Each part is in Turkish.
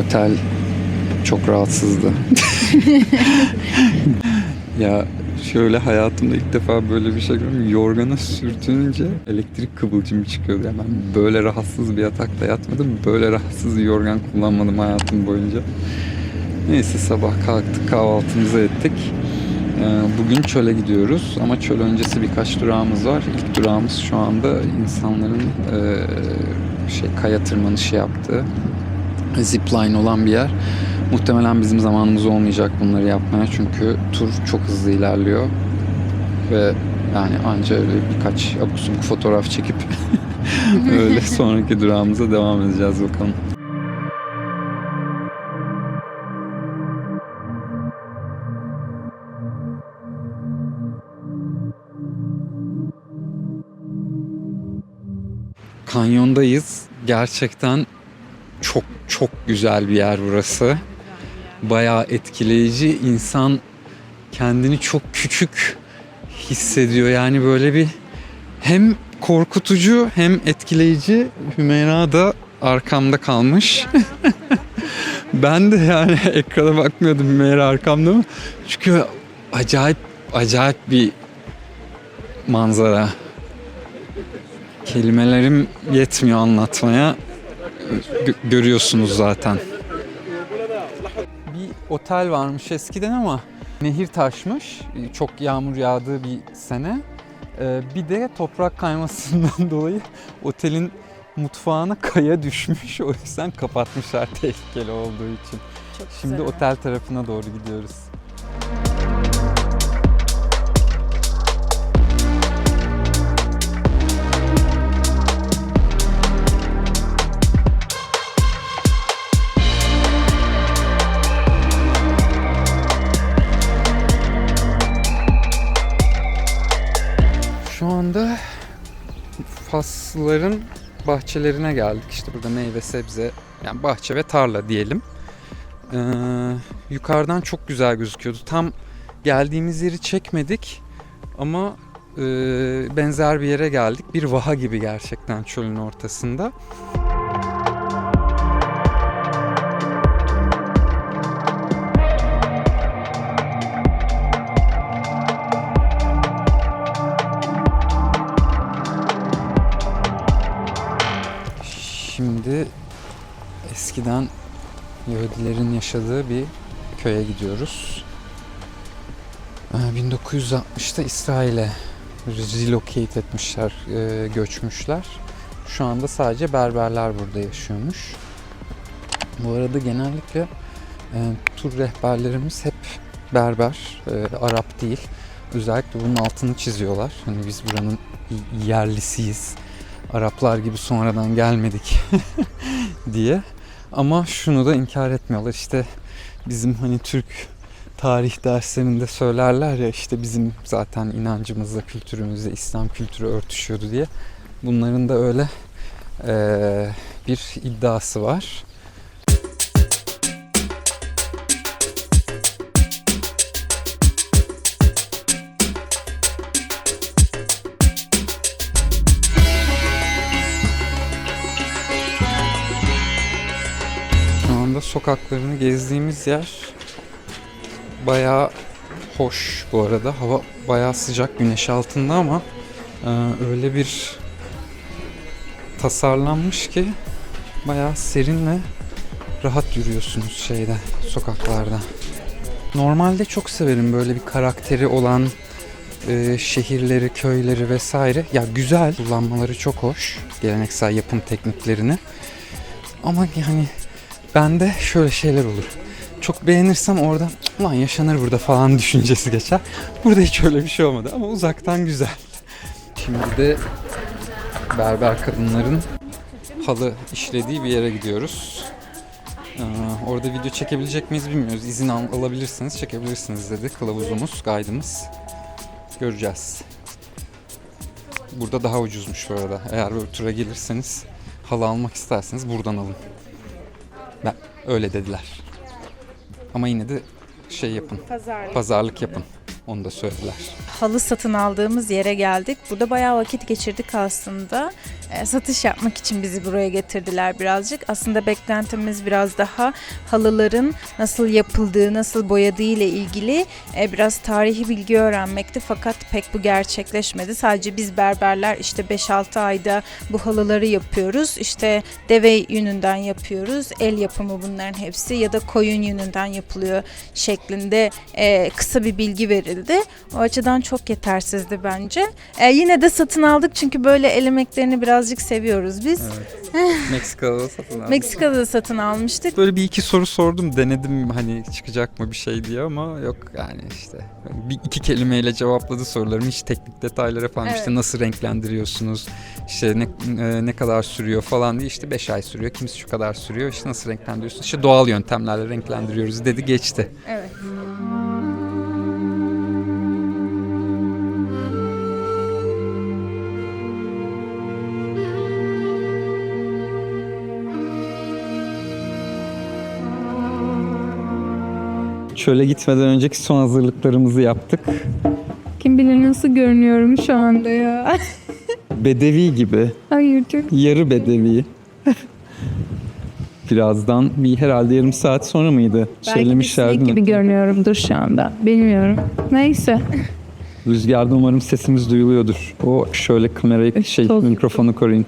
otel çok rahatsızdı. ya şöyle hayatımda ilk defa böyle bir şey gördüm. Yorgana sürtününce elektrik kıvılcımı çıkıyordu. Yani ben böyle rahatsız bir yatakta yatmadım. Böyle rahatsız bir yorgan kullanmadım hayatım boyunca. Neyse sabah kalktık kahvaltımızı ettik. Ee, Bugün çöle gidiyoruz ama çöl öncesi birkaç durağımız var. İlk durağımız şu anda insanların e, şey kaya tırmanışı yaptığı zipline olan bir yer. Muhtemelen bizim zamanımız olmayacak bunları yapmaya çünkü tur çok hızlı ilerliyor ve yani anca öyle birkaç abuk subuk fotoğraf çekip öyle sonraki durağımıza devam edeceğiz bakalım. Kanyondayız. Gerçekten çok çok güzel bir yer burası. Bayağı etkileyici. İnsan kendini çok küçük hissediyor. Yani böyle bir hem korkutucu hem etkileyici. Hümeyra da arkamda kalmış. ben de yani ekrana bakmıyordum Hümeyra arkamda mı? Çünkü acayip acayip bir manzara. Kelimelerim yetmiyor anlatmaya. Gö- görüyorsunuz zaten. Bir otel varmış eskiden ama nehir taşmış. Çok yağmur yağdığı bir sene. Ee, Bir de toprak kaymasından dolayı otelin mutfağına kaya düşmüş. O yüzden kapatmışlar tehlikeli olduğu için. Şimdi otel tarafına doğru gidiyoruz. Faslıların bahçelerine geldik. İşte burada meyve sebze yani bahçe ve tarla diyelim. Ee, yukarıdan çok güzel gözüküyordu. Tam geldiğimiz yeri çekmedik ama e, benzer bir yere geldik. Bir vaha gibi gerçekten çölün ortasında. Şimdi Yahudilerin yaşadığı bir köye gidiyoruz. Ee, 1960'ta İsrail'e relocate etmişler, e, göçmüşler. Şu anda sadece Berberler burada yaşıyormuş. Bu arada genellikle e, tur rehberlerimiz hep Berber, e, Arap değil. Özellikle bunun altını çiziyorlar. Hani biz buranın yerlisiyiz. Araplar gibi sonradan gelmedik diye. Ama şunu da inkar etmiyorlar. İşte bizim hani Türk tarih derslerinde söylerler ya işte bizim zaten inancımızla, kültürümüzle İslam kültürü örtüşüyordu diye. Bunların da öyle eee, bir iddiası var. Sokaklarını gezdiğimiz yer bayağı hoş bu arada. Hava bayağı sıcak güneş altında ama e, öyle bir tasarlanmış ki bayağı serin ve rahat yürüyorsunuz şeyde sokaklarda. Normalde çok severim böyle bir karakteri olan e, şehirleri, köyleri vesaire. Ya güzel kullanmaları çok hoş. Geleneksel yapım tekniklerini. Ama yani bende şöyle şeyler olur. Çok beğenirsem orada lan yaşanır burada falan düşüncesi geçer. Burada hiç öyle bir şey olmadı ama uzaktan güzel. Şimdi de berber kadınların halı işlediği bir yere gidiyoruz. Ee, orada video çekebilecek miyiz bilmiyoruz. İzin al- alabilirsiniz, çekebilirsiniz dedi kılavuzumuz, guide'ımız. Göreceğiz. Burada daha ucuzmuş bu arada. Eğer böyle tura gelirseniz halı almak isterseniz buradan alın. Ben öyle dediler. Ama yine de şey yapın. Pazarlık. Pazarlık yapın. Onu da söylediler. Halı satın aldığımız yere geldik. Burada bayağı vakit geçirdik aslında. E, satış yapmak için bizi buraya getirdiler birazcık. Aslında beklentimiz biraz daha halıların nasıl yapıldığı, nasıl boyadığı ile ilgili e, biraz tarihi bilgi öğrenmekti. Fakat pek bu gerçekleşmedi. Sadece biz berberler işte 5-6 ayda bu halıları yapıyoruz. İşte deve yününden yapıyoruz. El yapımı bunların hepsi ya da koyun yününden yapılıyor şeklinde e, kısa bir bilgi verildi. O açıdan çok yetersizdi bence. E, yine de satın aldık çünkü böyle el emeklerini birazcık seviyoruz biz. Meksika'da satın aldım. Meksika'da da satın almıştık. Böyle bir iki soru sordum denedim hani çıkacak mı bir şey diye ama yok yani işte bir iki kelimeyle cevapladı sorularım hiç teknik detaylara falan Evet. işte nasıl renklendiriyorsunuz işte ne, e, ne kadar sürüyor falan diye işte 5 ay sürüyor kimisi şu kadar sürüyor işte nasıl renklendiriyorsunuz işte doğal yöntemlerle renklendiriyoruz dedi geçti. Evet. Çöle gitmeden önceki son hazırlıklarımızı yaptık. Kim bilir nasıl görünüyorum şu anda ya. Bedevi gibi Hayır çok yarı bedevi. Birazdan bir herhalde yarım saat sonra mıydı? belki bir sinek gibi görünüyorumdur şu anda. Bilmiyorum. Neyse. Rüzgarda umarım sesimiz duyuluyordur. O şöyle kamerayı şey toz mikrofonu koruyun.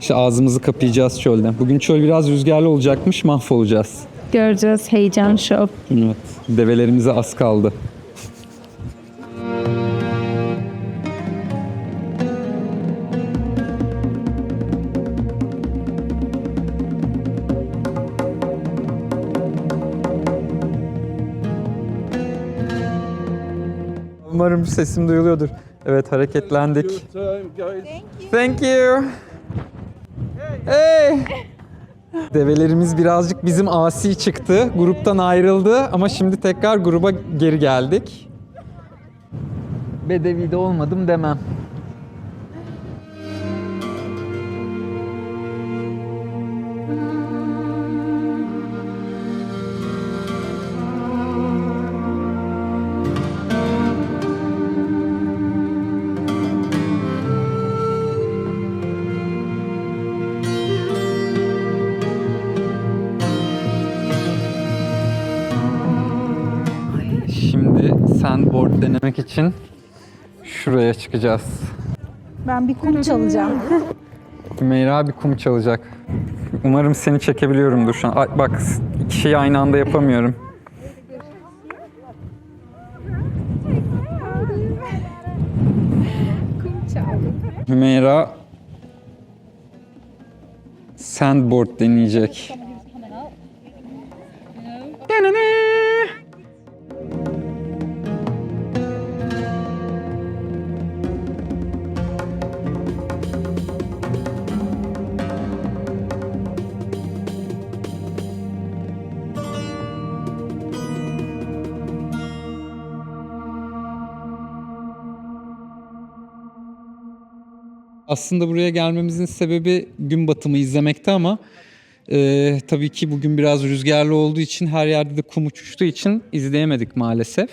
İşte ağzımızı kapayacağız çölden. Bugün çöl biraz rüzgarlı olacakmış mahvolacağız. Göreceğiz heyecan şov. Evet. Develerimize az kaldı. Umarım sesim duyuluyordur. Evet hareketlendik. Thank you. Hey. Develerimiz birazcık bizim asi çıktı. Gruptan ayrıldı ama şimdi tekrar gruba geri geldik. Bedevi de olmadım demem. Denemek için şuraya çıkacağız. Ben bir kum çalacağım. Meyra bir kum çalacak. Umarım seni çekebiliyorumdur şu an. Ay, bak iki şeyi aynı anda yapamıyorum. Hümeyra sandboard deneyecek. Aslında buraya gelmemizin sebebi gün batımı izlemekti ama e, tabii ki bugün biraz rüzgarlı olduğu için her yerde de kum uçuştuğu için izleyemedik maalesef.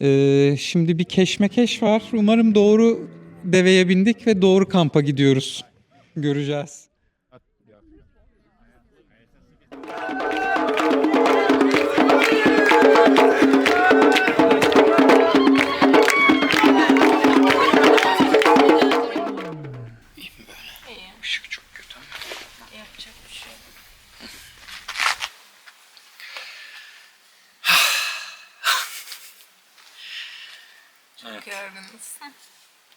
E, şimdi bir keşmekeş var. Umarım doğru deveye bindik ve doğru kampa gidiyoruz. Göreceğiz. Çok yorgunuz.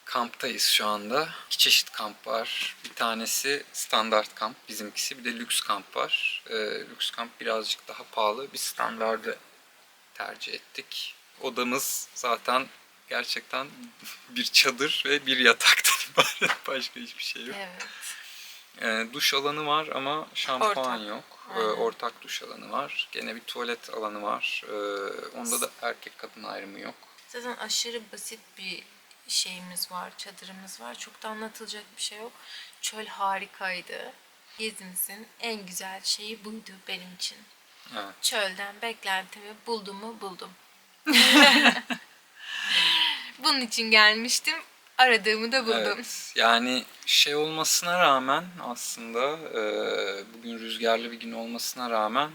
Kamptayız şu anda. İki çeşit kamp var. Bir tanesi standart kamp, bizimkisi. Bir de lüks kamp var. Ee, lüks kamp birazcık daha pahalı. Biz standardı tercih ettik. Odamız zaten gerçekten bir çadır ve bir yataktan ibaret. Başka hiçbir şey yok. Evet. Ee, duş alanı var ama şampuan Ortak. yok. Aynen. ortak duş alanı var. Gene bir tuvalet alanı var. Ee, onda da erkek kadın ayrımı yok. Zaten aşırı basit bir şeyimiz var, çadırımız var. Çok da anlatılacak bir şey yok. Çöl harikaydı. Gezimizin en güzel şeyi buydu benim için. Evet. Çölden beklentimi buldum mu buldum. Bunun için gelmiştim. Aradığımı da buldum. Evet, yani şey olmasına rağmen aslında bugün rüzgarlı bir gün olmasına rağmen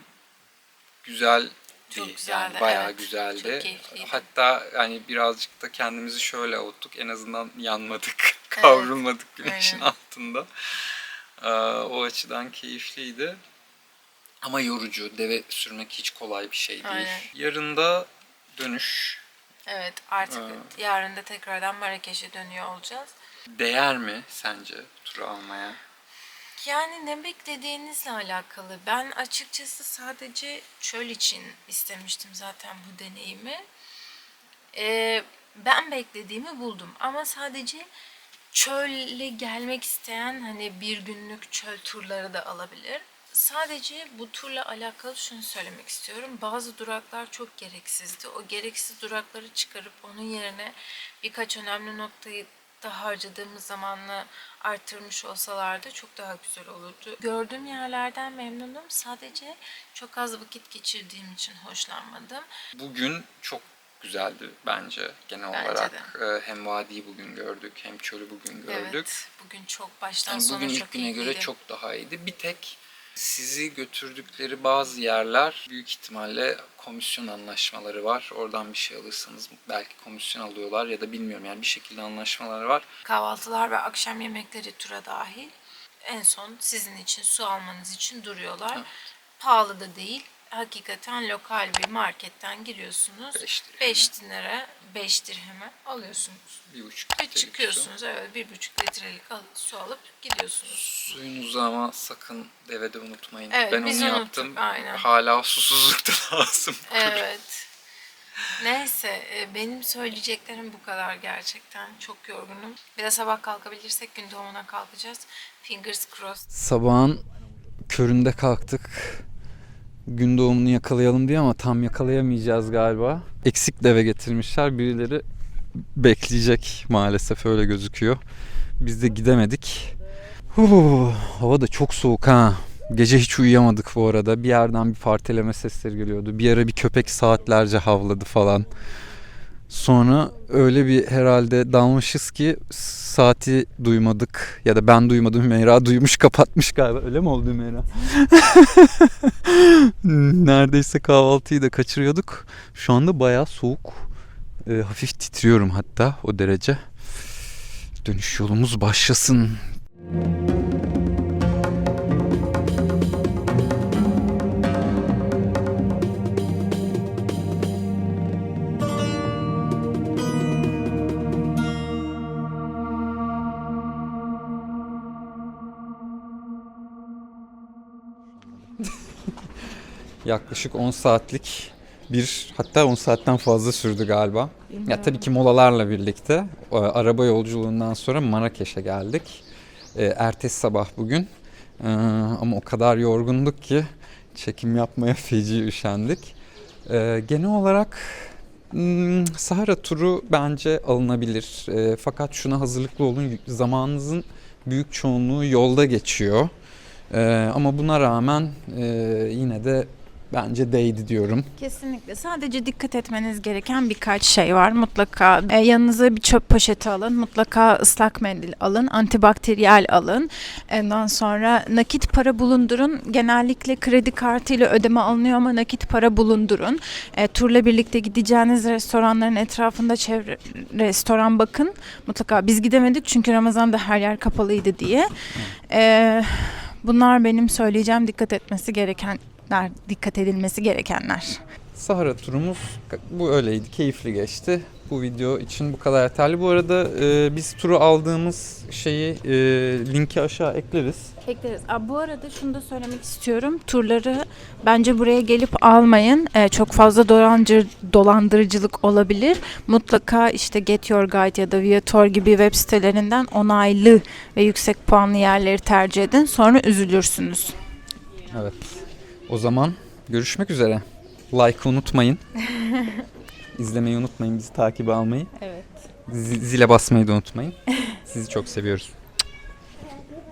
güzel Çok bir- güzeldi, yani bayağı evet. güzeldi. Çok keyifliydi. Hatta yani birazcık da kendimizi şöyle avuttuk en azından yanmadık, kavrulmadık güneşin aynen. altında. E, o açıdan keyifliydi. Ama yorucu, deve sürmek hiç kolay bir şey değil. Aynen. Yarın da dönüş. Evet artık Evet. yarın da tekrardan Marrakeş'e dönüyor olacağız. Değer mi sence turu almaya? Yani ne beklediğinizle alakalı. Ben açıkçası sadece çöl için istemiştim zaten bu deneyimi. Ee, ben beklediğimi buldum ama sadece çölle gelmek isteyen hani bir günlük çöl turları da alabilir. Sadece bu turla alakalı şunu söylemek istiyorum. Bazı duraklar çok gereksizdi. O gereksiz durakları çıkarıp onun yerine birkaç önemli noktayı da harcadığımız zamanla arttırmış olsalardı çok daha güzel olurdu. Gördüğüm yerlerden memnunum. Sadece çok az vakit geçirdiğim için hoşlanmadım. Bugün çok güzeldi bence genel Bence olarak. Ee, Hem vadiyi bugün gördük hem çölü bugün gördük. Evet. Bugün çok baştan Yani sona bugün çok ilk güne göre iyiydi. çok daha iyiydi. Bir tek sizi götürdükleri bazı yerler büyük ihtimalle komisyon anlaşmaları var. Oradan bir şey alırsanız belki komisyon alıyorlar ya da bilmiyorum yani bir şekilde anlaşmaları var. Kahvaltılar ve akşam yemekleri tura dahil. En son sizin için su almanız için duruyorlar. Pahalı da değil. Hakikaten lokal bir marketten giriyorsunuz. Beş dirheme. 5 dinlere 5 dirheme alıyorsunuz. Bir buçuk Ve litrelik su. çıkıyorsunuz. Evet bir buçuk litrelik al- su alıp gidiyorsunuz. Suyunuzu ama sakın devede unutmayın. Evet, ben biz onu unuttuk, yaptım. aynen. Hala susuzlukta lazım. Evet. Neyse e, benim söyleyeceklerim bu kadar gerçekten. Çok yorgunum. Bir de sabah kalkabilirsek gün doğumuna kalkacağız. Fingers crossed. Sabahın köründe kalktık. Gün doğumunu yakalayalım diye ama tam yakalayamayacağız galiba. Eksik deve getirmişler. Birileri bekleyecek maalesef öyle gözüküyor. Biz de gidemedik. Huu, hava da çok soğuk ha. Gece hiç uyuyamadık bu arada. Bir yerden bir partileme sesleri geliyordu. Bir ara bir köpek saatlerce havladı falan. Sonra öyle bir herhalde dalmışız ki saati duymadık ya da ben duymadım Hümeyra duymuş kapatmış galiba öyle mi oldu Hümeyra? Neredeyse kahvaltıyı da kaçırıyorduk. Şu anda bayağı soğuk. Ee, hafif titriyorum hatta o derece. Dönüş yolumuz başlasın. Yaklaşık 10 saatlik bir hatta 10 saatten fazla sürdü galiba. Ya tabii ki molalarla birlikte e, araba yolculuğundan sonra Marrakeş'e geldik. E, ertesi sabah bugün. E, ama o kadar yorgunduk ki çekim yapmaya feci üşendik. Genel olarak hmm, Sahara turu bence alınabilir. Fakat şuna hazırlıklı olun. Zamanınızın büyük çoğunluğu yolda geçiyor. Ama buna rağmen yine de bence değdi diyorum. Kesinlikle. Sadece dikkat etmeniz gereken birkaç şey var. Mutlaka e, yanınıza bir çöp poşeti alın. Mutlaka ıslak mendil alın. Antibakteriyel alın. Ondan sonra nakit para bulundurun. Genellikle kredi kartıyla ödeme alınıyor ama nakit para bulundurun. E, turla birlikte gideceğiniz restoranların etrafında çevre restoran bakın. Mutlaka biz gidemedik çünkü Ramazan'da her yer kapalıydı diye. E, bunlar benim söyleyeceğim dikkat etmesi gerekenler, dikkat edilmesi gerekenler. Sahara turumuz bu öyleydi. Keyifli geçti. Bu video için bu kadar yeterli. Bu arada e, biz turu aldığımız şeyi e, linki aşağı ekleriz. Ekleriz. Aa, bu arada şunu da söylemek istiyorum. Turları bence buraya gelip almayın. Ee, çok fazla dolancı, dolandırıcılık olabilir. Mutlaka işte Get Your Guide ya da Viator gibi web sitelerinden onaylı ve yüksek puanlı yerleri tercih edin. Sonra üzülürsünüz. Evet. O zaman görüşmek üzere. Like unutmayın. İzlemeyi unutmayın. Bizi takibe almayı. Evet. Zile basmayı da unutmayın. Sizi çok seviyoruz.